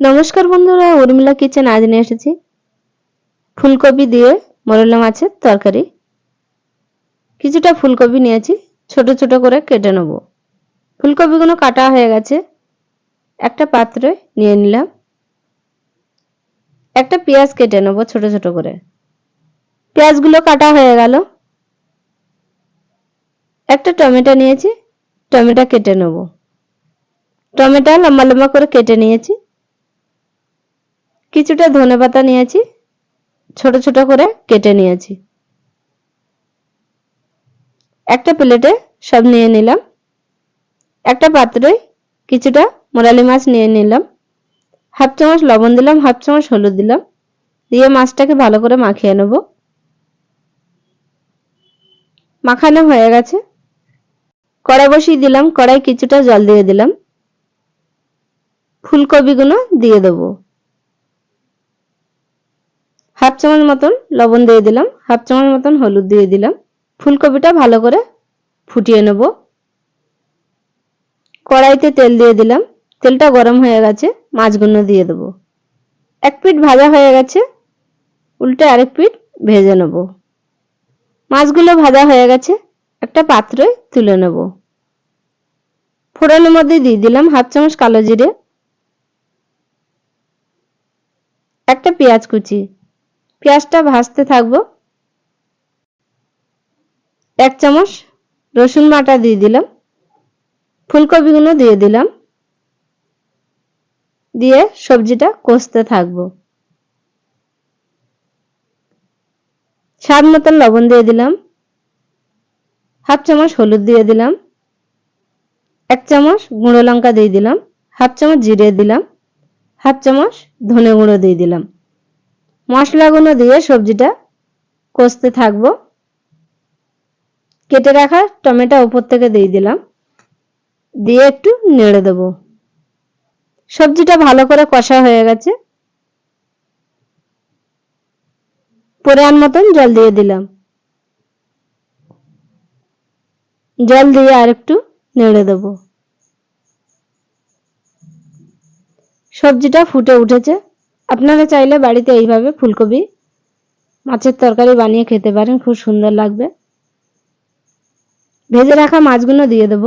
নমস্কার বন্ধুরা, উর্মিলা কিচেন আজ নিয়ে এসেছি। ফুলকপি দিয়ে মরলা মাছের তরকারি। কিছুটা ফুলকপি নিয়েছি, ছোট ছোট করে কেটে নেব। ফুলকপিগুলো কাটা হয়ে গেছে। একটা পাত্রে নিয়ে নিলাম। একটা পেঁয়াজ কেটে নেব ছোট ছোট করে। পেঁয়াজগুলো কাটা হয়ে গেল। একটা টমেটো নিয়েছি, টমেটো কেটে নেব। টমেটো লম্বা লম্বা করে কেটে নিয়েছি। কিছুটা ধনে পাতা নিয়েছি, ছোট ছোট করে কেটে নিয়েছি। একটা প্লেটে সব নিয়ে নিলাম। একটা পাত্রে কিছুটা মোরালি মাছ নিয়ে নিলাম। হাফ চামচ লবণ দিলাম, হাফ চামচ হলুদ দিলাম। দিয়ে মাছটাকে ভালো করে মাখিয়ে নেব। মাখানো হয়ে গেছে। কড়াই বসিয়ে দিলাম, কড়াই কিছুটা জল দিয়ে দিলাম। ফুলকপিগুলো দিয়ে দেবো। হাফ চামচ মতন লবণ দিয়ে দিলাম হাফ চামচ মতন হলুদ দিয়ে দিলাম। ফুলকপিটা ভালো করে ফুটিয়ে নেব। কড়াইতে তেল দিয়ে দিলাম। তেলটা গরম হয়ে গেছে, মাছগুলো দিয়ে দেব। এক পিঠ ভাজা হয়ে গেছে, উল্টে আরেক পিঠ ভেজে নেব। মাছগুলো ভাজা হয়ে গেছে, একটা পাত্রে তুলে নেব। ফোড়নের মধ্যে দিয়ে দিলাম হাফ চামচ কালো জিরে, একটা পেঁয়াজ কুচি পেঁয়াজটা ভাজতে থাকব। এক চামচ রসুন বাটা দিয়ে দিলাম। ফুলকপিগুলো দিয়ে দিলাম। দিয়ে সবজিটা কষতে থাকব। স্বাদ মতন লবণ দিয়ে দিলাম। হাফ চামচ হলুদ দিয়ে দিলাম। এক চামচ গুঁড়ো লঙ্কা দিয়ে দিলাম। হাফ চামচ জিরে দিলাম। হাফ চামচ ধনে গুঁড়ো দিয়ে দিলাম। মশলাগুলো দিয়ে সবজিটা কষতে থাকব। কেটে রাখা টমেটো উপর থেকে দিয়ে দিলাম। দিয়ে একটু নেড়ে দেব। সবজিটা ভালো করে কষা হয়ে গেছে। পরিমাণ মতন জল দিয়ে দিলাম। জল দিয়ে আর একটু নেড়ে দেব। সবজিটা ফুটে উঠেছে। আপনারা চাইলে বাড়িতে এইভাবে ফুলকপি, মাছের তরকারি বানিয়ে খেতে পারেন, খুব সুন্দর লাগবে। ভেজে রাখা মাছগুলো দিয়ে দেব।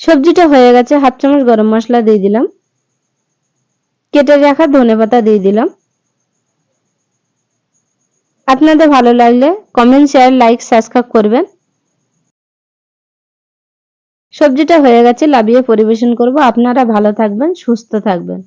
সবজিটা হয়ে গেছে, হাফ চামচ গরম মশলা দিয়ে দিলাম। কেটে রাখা ধনে পাতা দিয়ে দিলাম। আপনাদের ভালো লাগলে কমেন্ট শেয়ার লাইক সাবস্ক্রাইব করবেন। সবজিটা হয়ে গেছে লাবিয়ে পরিবেশন করব। আপনারা ভালো থাকবেন, সুস্থ থাকবেন।